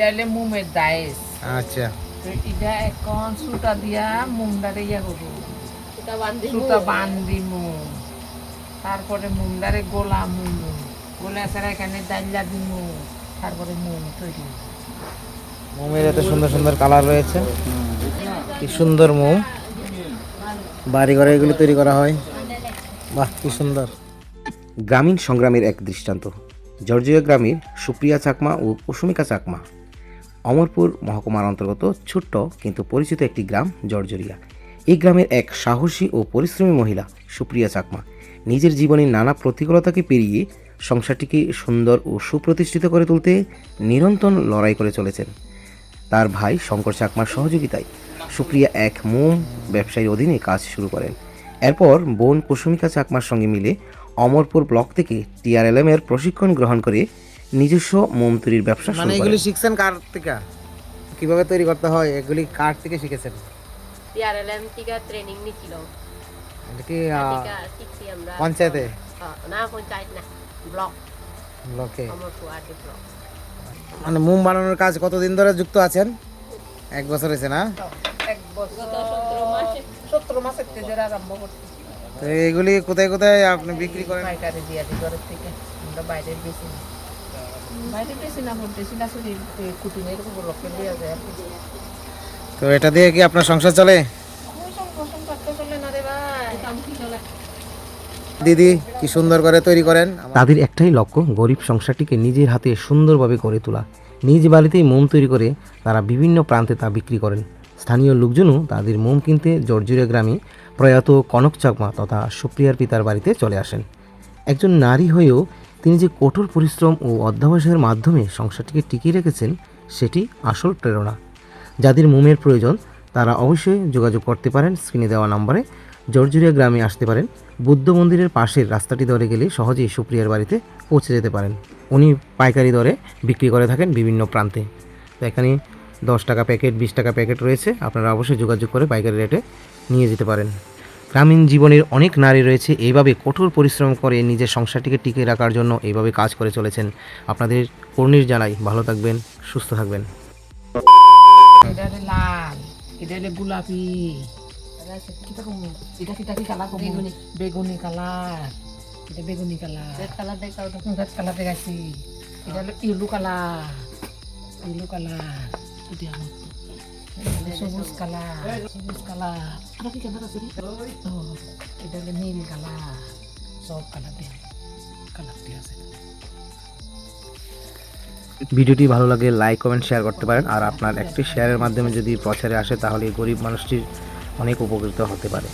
এটা হলে মুমের দায়েস আচ্ছা। তো এটা এখন সুতা দিয়া মুমডারে ইয়া করব সুতা বান্ধি মুম। তারপরে মুমডারে গোলা মুম। গোলা ছাড়া এখানে ডাইলা দিমু তারপরে মুম তৈরি মোমের এত সুন্দর সুন্দর কালার রয়েছে। কি সুন্দর মোম। বাড়ি ঘরে এগুলি তৈরি করা হয়। বাহ কি সুন্দর। গ্রামীণ সংগ্রামের এক দৃষ্টান্ত। জর্জিয়া গ্রামের সুপ্রিয়া চাকমা ও কুসুমিকা চাকমা। অমরপুর মহকুমার অন্তর্গত ছোট্ট কিন্তু পরিচিত একটি গ্রাম, জর্জরিয়া। এই গ্রামের এক সাহসী ও পরিশ্রমী মহিলা, সুপ্রিয়া চাকমা, নিজের জীবনের নানা প্রতিকূলতাকে পেরিয়ে সংসারটিকে সুন্দর ও সুপ্রতিষ্ঠিত করে তুলতে নিরন্তর লড়াই করে চলেছেন। তার ভাই শঙ্কর চাকমার সহযোগিতায় সুপ্রিয়া এক মোম ব্যবসায়ীর অধীনে কাজ শুরু করেন। এরপর বোন কুসুমিকা চাকমার সঙ্গে মিলে অমরপুর ব্লক থেকে টিআরএলএমের প্রশিক্ষণ গ্রহণ করে নিজস্ব মোম তৈরির ব্যবসা মানে এগুলি শিখছেন কার থেকে? কীভাবে তৈরি করতে হয়? এগুলি কার থেকে শিখেছেন? পিআরএলএম থেকে ট্রেনিং নিছিল। এটা কি পঞ্চায়েতে? না পঞ্চায়েত না ব্লক। ব্লকে? মানে মোম বানানোর কাজ কতদিন ধরে যুক্ত আছেন? এক বছর হয়েছে না? এক বছর। গত সতেরো মাসে সতেরো মাসের থেকে আরম্ভ করছি তো এগুলি কোথায় কোথায় আপনি বিক্রি করেন? ঘরের থেকে। আমরা বাইরে বেশি তো এটা দিয়ে কি আপনার সংসার চলে? দিদি কি সুন্দর করে তৈরি করেন। তাদের একটাই লক্ষ্য গরিব সংসারটিকে নিজের হাতে সুন্দরভাবে করে তোলা। নিজ বাড়িতেই মোম তৈরি করে তারা বিভিন্ন প্রান্তে তা বিক্রি করেন। স্থানীয় লোকজনও তাদের মোম কিনতে জর্জুরিয়া গ্রামে প্রয়াত কনক চাকমা তথা সুপ্রিয়ার পিতার বাড়িতে চলে আসেন। একজন নারী হয়েও তিনি যে কঠোর পরিশ্রম ও অধ্যাবসায়ের মাধ্যমে সংসারটিকে টিকিয়ে রেখেছেন, সেটি আসল প্রেরণা। যাদের মোমের প্রয়োজন, তারা অবশ্যই যোগাযোগ করতে পারেন স্ক্রিনে দেওয়া নম্বরে। জর্জরিয়া গ্রামে আসতে পারেন। বুদ্ধ মন্দিরের পাশের রাস্তাটি ধরে গেলে সহজেই সুপ্রিয়ার বাড়িতে পৌঁছে যেতে পারেন। উনি পাইকারি দরে বিক্রি করে থাকেন বিভিন্ন প্রান্তে। তো এখানে দশ টাকা প্যাকেট, বিশ টাকা প্যাকেট রয়েছে। আপনারা অবশ্যই যোগাযোগ করে পাইকারি রেটে নিয়ে যেতে পারেন। গ্রামীণ জীবনের অনেক নারী রয়েছে এইভাবে কঠোর পরিশ্রম করে নিজের সংসারটিকে টিকিয়ে রাখার জন্য এইভাবে কাজ করে চলেছেন। আপনাদের কর্ণির জানাই ভালো থাকবেন সুস্থ থাকবেন। গোলাপি। কালার বেগুনি। এটা বেগুনি কালার। রেড কালার দেখাও রেড কালার দেখাচ্ছি। এটা হলো কালার। এটা আছে ভিডিওটি ভালো লাগে লাইক কমেন্ট শেয়ার করতে পারেন। আর আপনার একটি শেয়ারের মাধ্যমে যদি প্রচারে আসে, তাহলে গরিব মানুষটির অনেক উপকৃত হতে পারে।